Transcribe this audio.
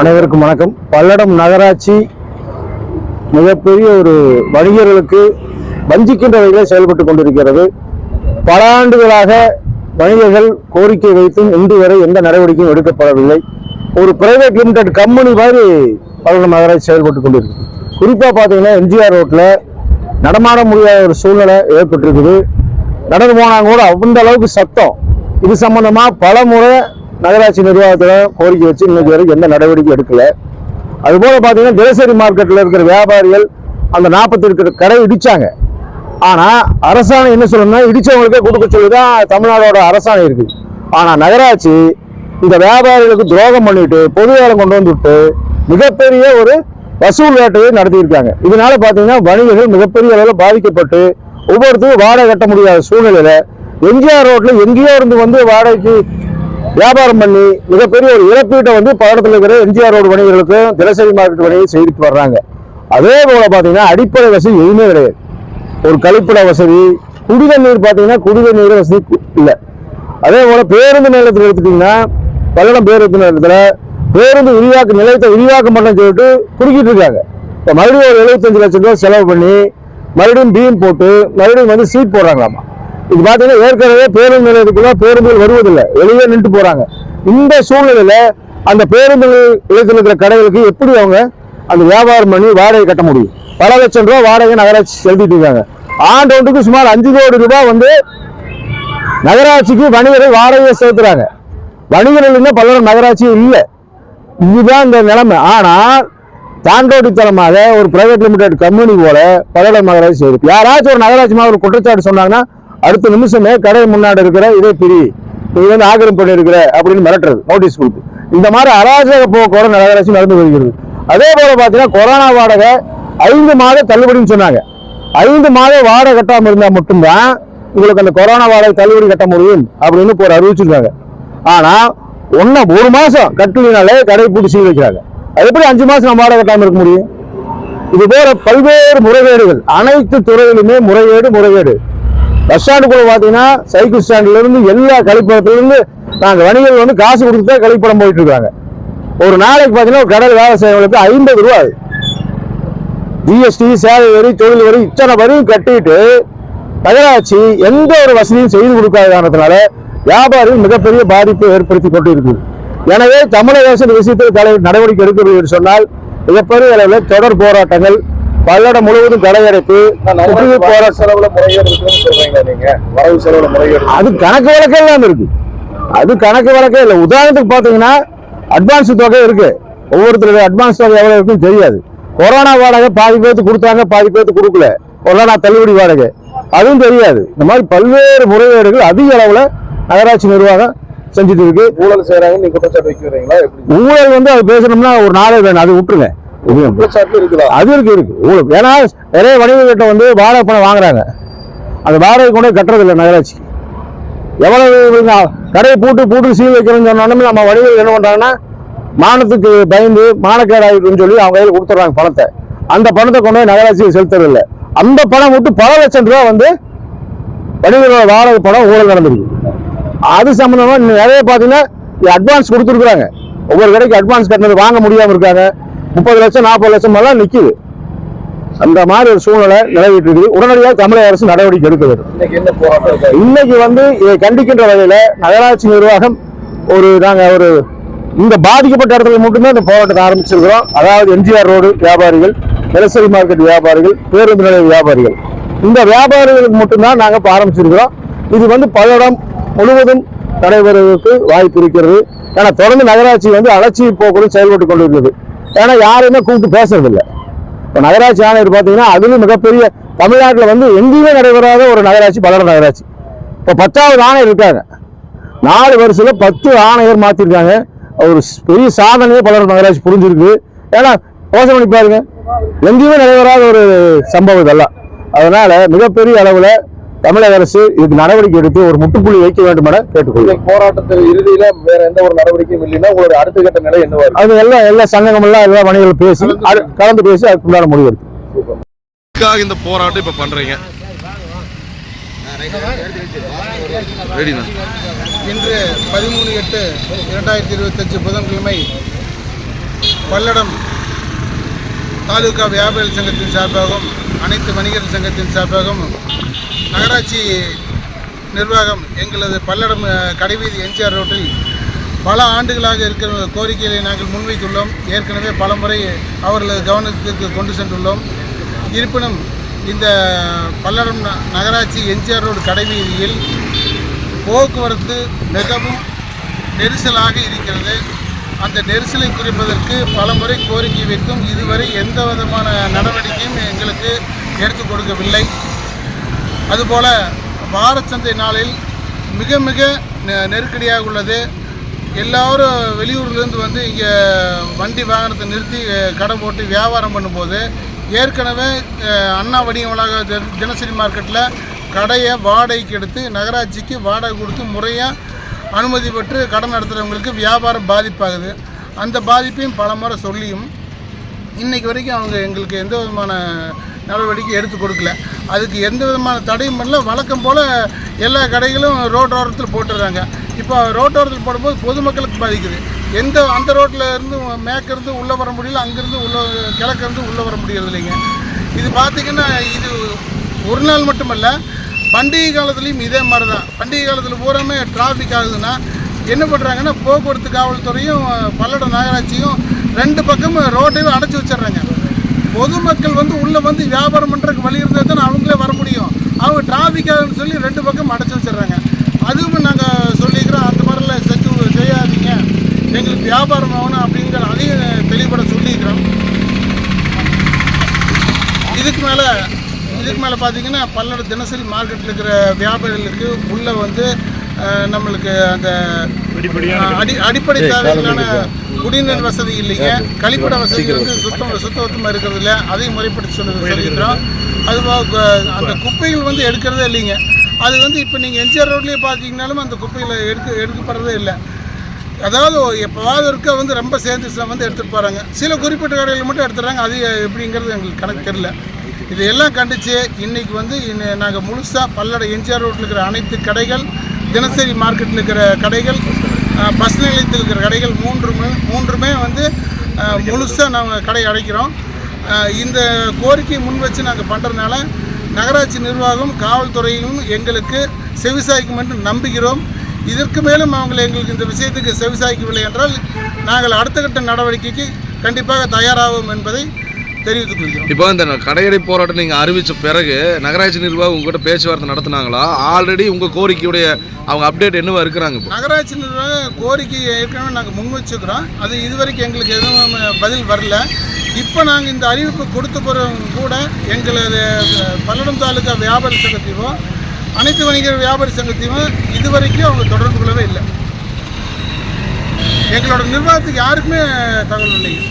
அனைவருக்கும் வணக்கம். பல்லடம் நகராட்சி மிகப்பெரிய ஒரு வணிகர்களுக்கு வஞ்சிக்கின்ற வகையில் செயல்பட்டு கொண்டிருக்கிறது. பல ஆண்டுகளாக வணிகர்கள் கோரிக்கை வைத்தும் இன்று வரை எந்த நடவடிக்கையும் எடுக்கப்படவில்லை. ஒரு பிரைவேட் லிமிடெட் கம்பெனி மாதிரி பல்லடம் நகராட்சி செயல்பட்டு கொண்டிருக்கு குறிப்பாக பார்த்தீங்கன்னா எம்ஜிஆர் ரோட்டில் நடமாட முடியாத ஒரு சூழ்நிலை ஏற்பட்டிருக்குது. நடந்து போனாங்க கூட அந்த அளவுக்கு சத்தம். இது சம்பந்தமாக பல முறை நகராட்சி நிர்வாகத்தில் கோரிக்கை வச்சு இன்னைக்கு வரைக்கும் எந்த நடவடிக்கை எடுக்கல. அதுபோல் பார்த்தீங்கன்னா தினசரி மார்க்கெட்டில் இருக்கிற வியாபாரிகள் அந்த நாற்பத்தி இருக்கிற கடை இடித்தாங்க ஆனால் அரசாணை என்ன சொல்லணும்னா இடித்தவங்களுக்கே கொடுக்க சொல்லி தான் தமிழ்நாடோட அரசாணை இருக்குது ஆனால் நகராட்சி இந்த வியாபாரிகளுக்கு துரோகம் பண்ணிட்டு பொது வேலை கொண்டு வந்துவிட்டு மிகப்பெரிய ஒரு வசூல் வேட்டையை நடத்தியிருக்காங்க. இதனால பார்த்தீங்கன்னா வணிகர்கள் மிகப்பெரிய அளவில் பாதிக்கப்பட்டு ஒவ்வொருத்தரும் வாடகை கட்ட முடியாத சூழ்நிலையில் எம்ஜிஆர் ரோட்டில் எங்கேயோ இருந்து வந்து வாடகைக்கு வியாபாரம் பண்ணி மிகப்பெரிய ஒரு இழப்பீட்டை வந்து பக்கத்தில் இருக்கிற எம்ஜிஆர் ரோடு வணிகர்களுக்கும் தினசரி மார்க்கெட் வணிகம் செய்துட்டு வர்றாங்க. அதே போல பார்த்தீங்கன்னா அடிப்படை வசதி எதுவுமே கிடையாது. ஒரு கழிப்பிட வசதி குடித நீர் பார்த்தீங்கன்னா குடித நீர் வசதி இல்லை. அதே போல பேருந்து நிலையத்தில் எடுத்துட்டீங்கன்னா பல்லடம் பேருந்து நிலையத்தில் பேருந்து விரிவாக்க நிலையத்தை விரிவாக்கம் பண்ண சொல்லிட்டு குறுக்கிட்டு இருக்காங்க. இப்போ மறுபடியும் ஒரு எழுபத்தஞ்சு லட்சம் ரூபாய் செலவு பண்ணி மறுபடியும் பீம் போட்டு மறுபடியும் வந்து சீட் போடுறாங்களாமா? இது பார்த்தீங்கன்னா ஏற்கனவே பேருந்து நிலையத்துக்குள்ள பேருந்துகள் வருவதில்லை. வெளியே நின்று போறாங்க. இந்த சூழ்நிலையில அந்த பேருந்து நிலையத்தில் இருக்கிற கடைகளுக்கு எப்படி அவங்க அந்த வியாபாரம் பண்ணி வாடகை கட்ட முடியும்? பல லட்சம் ரூபாய் வாடகை நகராட்சி செலுத்திட்டு இருக்காங்க. ஆண்டொன்றுக்கு சுமார் அஞ்சு கோடி ரூபாய் வந்து நகராட்சிக்கு வணிகர்கள் வாடகையை செலுத்துறாங்க. வணிகர்கள் இல்லை பல்லடம் நகராட்சி இல்லை. இதுதான் இந்த நிலைமை. ஆனால் தாண்டோடித்தனமாக ஒரு பிரைவேட் லிமிடெட் கம்பெனி போல பல்லடம் நகராட்சி செய்யுது யாராச்சும் ஒரு நகராட்சி மாதிரி ஒரு குற்றச்சாட்டு சொன்னாங்கன்னா அடுத்த நிமிஷமே கடை முன்னாடி இருக்கிற இதே பிரி நீ வந்து ஆக்கிரமிப்பு பண்ணியிருக்கிற அப்படின்னு மிரட்டுறது நோட்டீஸ் கொடுத்து. இந்த மாதிரி அராஜக போக்குவரம் நகராட்சி நடந்து வருகிறது. அதே போல பார்த்தீங்கன்னா கொரோனா வாடகை ஐந்து மாத தள்ளுபடின்னு சொன்னாங்க. ஐந்து மாத வாடகை கட்டாமல் இருந்தால் மட்டும்தான் உங்களுக்கு அந்த கொரோனா வாடகை தள்ளுபடி கட்ட முடியும் அப்படின்னு ஒரு அறிவிச்சிருக்காங்க. ஆனால் ஒன்றை ஒரு மாதம் கட்டலினாலே கடை பூட்டி சீல் வைக்கிறாங்க. அது எப்படி அஞ்சு மாதம் நம்ம வாடகை கட்டாமல் இருக்க முடியும்? இது போல பல்வேறு முறைகேடுகள் அனைத்து துறையிலுமே முறைகேடு முறைகேடு. பஸ் ஸ்டாண்டுக்குள்ள பார்த்தீங்கன்னா சைக்கிள் ஸ்டாண்ட்லேருந்து எல்லா கழிப்படத்துல நாங்கள் வணிகர்கள் வந்து காசு கொடுத்து தான் கழிப்படம் போயிட்டு இருக்காங்க. ஒரு நாளைக்கு பார்த்தீங்கன்னா ஒரு கடல் வேலை செய்யறவங்களுக்கு ஐம்பது ரூபா ஜிஎஸ்டி சேவை வரி தொழில் வரி இத்தனை வரியும் கட்டிட்டு நகராட்சி எந்த ஒரு வசதியும் செய்து கொடுக்காத காரணத்தினால வியாபாரிகள் மிகப்பெரிய பாதிப்பை ஏற்படுத்தி கொண்டு இருக்குது எனவே தமிழக அரசு இந்த விஷயத்தில் தலைவர் நடவடிக்கை எடுக்கிறது என்று சொன்னால் மிகப்பெரிய அளவில் தொடர் போராட்டங்கள் பல்லடம் முழுவதும் முற்றுகை வரவு போராட்டம் செலவுல முறைகேடு சொல்றீங்களா நீங்க. வரவு செலவுல முறைகேடு அது கணக்கு வழக்கே இல்லாம இருக்கு. அது கணக்கு வழக்கே இல்லை. உதாரணத்துக்கு பாத்தீங்கன்னா அட்வான்ஸ் தொகை இருக்கு. ஒவ்வொருத்தருடைய அட்வான்ஸ் தொகை எவ்வளவு இருக்குன்னு தெரியாது. கொரோனா வாடகை பாதி பேர்த்து கொடுத்தாங்க பாதி பேர்த்து கொடுக்கல. கொரோனா தள்ளுபடி வாடகை. அதுவும் தெரியாது. இந்த மாதிரி பல்வேறு முறைகேடுகள் அதிக அளவுல நகராட்சி நிர்வாகம் செஞ்சுட்டு இருக்கு. ஊழல் செய்யறாங்கன்னு குற்றச்சாட்டு வைக்கிறீங்களா? ஊழல் வந்து அது பேசணும்னா ஒரு நாளே வேணும். அது விட்டுருங்க. அது இருக்கு இருக்கு. ஊழல். ஏன்னா நிறைய வணிகர்கிட்ட வந்து வாடகை பணம் வாங்குறாங்க. அந்த வாடகை கொண்டு போய் கட்டுறது இல்லை நகராட்சி. எவ்வளவு கடையை பூட்டு பூட்டு சீல் வைக்கிறோம்னு சொன்னாலுமே நம்ம வணிகர்கள் என்ன பண்றாங்கன்னா மானத்துக்கு பயந்து மானக்கேடாயிருக்குன்னு சொல்லி அவங்க கையில் கொடுத்துட்றாங்க பணத்தை. அந்த பணத்தை கொண்டு போய் நகராட்சியில் செலுத்துறது இல்லை அந்த பணம் விட்டு பல லட்சம் ரூபாய் வந்து வணிகர்களோட வாடகை பணம் ஊழல் நடந்திருக்கு. அது சம்பந்தமா இன்னும் நிறைய பார்த்தீங்கன்னா அட்வான்ஸ் கொடுத்துருக்குறாங்க. ஒவ்வொரு கடைக்கு அட்வான்ஸ் கட்டினது வாங்க முடியாம இருக்காங்க. முப்பது லட்சம் நாற்பது லட்சம் எல்லாம் நிக்குது. அந்த மாதிரி ஒரு சூழ்நிலை நிலவிட்டு இருக்குது. உடனடியாக தமிழக அரசு நடவடிக்கை எடுக்க வேண்டும். இன்னைக்கு வந்து இதை கண்டிக்கின்ற வகையில நகராட்சி நிர்வாகம் ஒரு நாங்க ஒரு இந்த பாதிக்கப்பட்ட இடத்துல மட்டுமே இந்த போராட்டத்தை ஆரம்பிச்சிருக்கிறோம். அதாவது எம்ஜிஆர் ரோடு வியாபாரிகள் தினசரி மார்க்கெட் வியாபாரிகள் பேருந்து நிலைய வியாபாரிகள். இந்த வியாபாரிகளுக்கு மட்டும்தான் நாங்க இப்ப ஆரம்பிச்சிருக்கிறோம். இது வந்து பல்லடம் முழுவதும் நடைபெறுவதற்கு வாய்ப்பு இருக்கிறது. ஏன்னா தொடர்ந்து நகராட்சி வந்து அலட்சிய போக்குடன் செயல்பட்டு கொண்டிருக்கிறது. ஏன்னா யாரையுமே கூப்பிட்டு பேசுறதில்லை. இப்போ நகராட்சி ஆணையர் பார்த்தீங்கன்னா அதுவும் மிகப்பெரிய தமிழ்நாட்டில் வந்து எங்கேயுமே நடைபெறாத ஒரு நகராட்சி பல்லட நகராட்சி. இப்போ பத்தாவது ஆணையர் இருக்காங்க. நாலு வருஷத்துல பத்து ஆணையர் மாற்றிருக்காங்க ஒரு பெரிய சாதனையே பல்லட நகராட்சி புரிஞ்சிருக்கு. ஏன்னா யோசனை பண்ணி பாருங்க. எங்கேயுமே நடைபெறாத ஒரு சம்பவம் இதெல்லாம். அதனால மிகப்பெரிய அளவில் தமிழக அரசு இதுக்கு நடவடிக்கை எடுத்து ஒரு முட்டுப்புள்ளி வைக்க வேண்டும் என கேட்டுக்கொள்கிறேன் போராட்டத்தில் இறுதியில வேற எந்த ஒரு நடவடிக்கையும் இல்லைன்னா உங்களுடைய அடுத்த கட்ட நிலை என்னவா இருக்கு அது எல்லாம் எல்லா சங்கங்கள் எல்லாம் எல்லா வணிகர்களும் பேசி அது- கலந்து பேசி அதுக்கு உண்டான முடிவு எடுத்து. இந்த போராட்டம் இப்ப பண்றீங்க. இன்று பதிமூணு எட்டு இரண்டாயிரத்தி இருபத்தஞ்சு புதன்கிழமை பல்லடம் தாலுகா வியாபாரி சங்கத்தின் சார்பாகவும் அனைத்து வணிகர் சங்கத்தின் சார்பாகவும் நகராட்சி நிர்வாகம் எங்களது பல்லடம் கடைவீதி எம்ஜிஆர் ரோட்டில் பல ஆண்டுகளாக இருக்கிற கோரிக்கைகளை நாங்கள் முன்வைத்துள்ளோம். ஏற்கனவே பல முறை அவர்களது கவனத்திற்கு கொண்டு சென்றுள்ளோம். இருப்பினும் இந்த பல்லடம் ந- நகராட்சி எம்ஜிஆர் ரோடு கடைவீதியில் போக்குவரத்து மிகவும் நெரிசலாக இருக்கிறது. அந்த நெரிசலை குறிப்பதற்கு பலமுறை கோரிக்கை வைத்தும் இதுவரை எந்த விதமான நடவடிக்கையும் எங்களுக்கு எடுத்துக் கொடுக்கவில்லை. அதுபோல் வாரச்சந்தை நாளில் மிக மிக நெ- நெருக்கடியாக உள்ளது. எல்லோரும் வெளியூர்லேருந்து வந்து இங்கே வண்டி வாகனத்தை நிறுத்தி கடை போட்டு வியாபாரம் பண்ணும்போது ஏற்கனவே அண்ணா வணிக வளாக தி- தினசரி மார்க்கெட்டில் கடையை வாடகைக்கு எடுத்து நகராட்சிக்கு வாடகை கொடுத்து முறையாக அனுமதி பெற்று கடன் நடத்துகிறவங்களுக்கு வியாபாரம் பாதிப்பாகுது. அந்த பாதிப்பையும் பல முறை சொல்லியும் இன்றைக்கு வரைக்கும் அவங்க எங்களுக்கு எந்த விதமான நடவடிக்கை எடுத்து கொடுக்கல. அதுக்கு எந்த விதமான தடையும் பண்ணல. வழக்கம் போல் எல்லா கடைகளும் ரோட்டோரத்தில் போட்டுடுறாங்க இப்போ ரோட்டோரத்தில் போடும்போது பொதுமக்களுக்கு பாதிக்குது. எந்த அந்த ரோட்டில் இருந்து மேற்கிருந்து உள்ளே வர முடியல அங்கேருந்து உள்ளே கிழக்கிருந்து உள்ளே வர முடியறது இல்லைங்க இது பார்த்திங்கன்னா இது ஒரு நாள் மட்டுமல்ல பண்டிகை காலத்துலேயும் இதே மாதிரி தான் பண்டிகை காலத்தில் பூராமே டிராஃபிக் ஆகுதுன்னா என்ன பண்ணுறாங்கன்னா போக்குவரத்து காவல்துறையும் பல்லடம் நகராட்சியும் ரெண்டு பக்கமும் ரோட்டையும் அடைச்சி வச்சிடுறாங்க. பொதுமக்கள் வந்து உள்ளே வந்து வியாபாரம் பண்ணுறதுக்கு வழி இருந்தால் தானே அவங்களே வர முடியும். அவங்க டிராஃபிக் ஆகுதுன்னு சொல்லி ரெண்டு பக்கம் அடைச்சி வச்சிடுறாங்க. அதுவும் நாங்கள் சொல்லிக்கிறோம் அந்த மாதிரிலாம் செஞ்சு செய்யாதீங்க. எங்களுக்கு வியாபாரம் ஆகணும் அப்படிங்கிற அதையும் தெளிவுபட சொல்லிக்கிறோம். இதுக்கு மேலே இதுக்கு மேலே பார்த்தீங்கன்னா பல்லட தினசரி மார்க்கெட்டில் இருக்கிற வியாபாரிகளுக்கு உள்ளே வந்து நம்மளுக்கு அந்த அடி அடிப்படை தேவையான குடிநீர் வசதி இல்லைங்க. கழிப்பிட வசதி வந்து சுத்தம் சுத்தபத்தமாக இருக்கிறது இல்லை. அதையும் முறைப்படுத்தி சொல்லி சொல்லிக்கிறோம் அதுபோக அந்த குப்பைகள் வந்து எடுக்கிறதே இல்லைங்க. அது வந்து இப்போ நீங்கள் எம்ஜிஆர் ரோட்லேயே பார்த்தீங்கன்னாலும் அந்த குப்பைகளை எடுக்க எடுக்கப்படுறதே இல்லை. அதாவது எப்போவாவது இருக்க வந்து ரொம்ப சேர்ந்துச்சுனா வந்து எடுத்துகிட்டு போகிறாங்க சில குறிப்பிட்ட கடைகள் மட்டும் எடுத்துடுறாங்க. அது எப்படிங்கிறது எங்களுக்கு கணக்கு தெரியல. இதையெல்லாம் கண்டித்து இன்றைக்கி வந்து நாங்கள் முழுசாக பல்லட எம்ஜிஆர் ரோட்டில் இருக்கிற அனைத்து கடைகள் தினசரி மார்க்கெட்டில் இருக்கிற கடைகள் பஸ் நிலையத்தில் இருக்கிற கடைகள் மூன்றுமே மூன்றுமே வந்து முழுசாக நாங்கள் கடை அடைக்கிறோம். இந்த கோரிக்கையை முன் வச்சு நாங்கள் பண்ணுறதுனால நகராட்சி நிர்வாகம் காவல்துறையும் எங்களுக்கு செவிசாய்க்கும் என்று நம்புகிறோம். இதற்கு மேலும் அவங்களை எங்களுக்கு இந்த விஷயத்துக்கு செவிசாய்க்கவில்லை என்றால் நாங்கள் அடுத்த கட்ட நடவடிக்கைக்கு கண்டிப்பாக தயாராகும் என்பதை தெரிவித்துக் கொள்கிறோம். இப்போ இந்த கடையடை போராட்டம் நீங்கள் அறிவித்த பிறகு நகராட்சி நிர்வாகம் உங்ககிட்ட பேச்சுவார்த்தை நடத்துனாங்களா? ஆல்ரெடி உங்கள் கோரிக்கையுடைய அவங்க அப்டேட் என்னவா இருக்கிறாங்க நகராட்சி நிர்வாகம் கோரிக்கை ஏற்கனவே நாங்கள் முன் வச்சுக்கிறோம் அது இதுவரைக்கும் எங்களுக்கு எதுவும் பதில் வரல. இப்போ நாங்கள் இந்த அறிவிப்பு கொடுத்த பிறகு கூட எங்களது பல்லடம் தாலுகா வியாபாரி சங்கத்தையும் அனைத்து வணிகர் வியாபாரி சங்கத்தையும் இதுவரைக்கும் அவங்க தொடர்பு கொள்ளவே இல்லை. எங்களோட நிர்வாகத்துக்கு யாருக்குமே தகவல் இல்லைங்க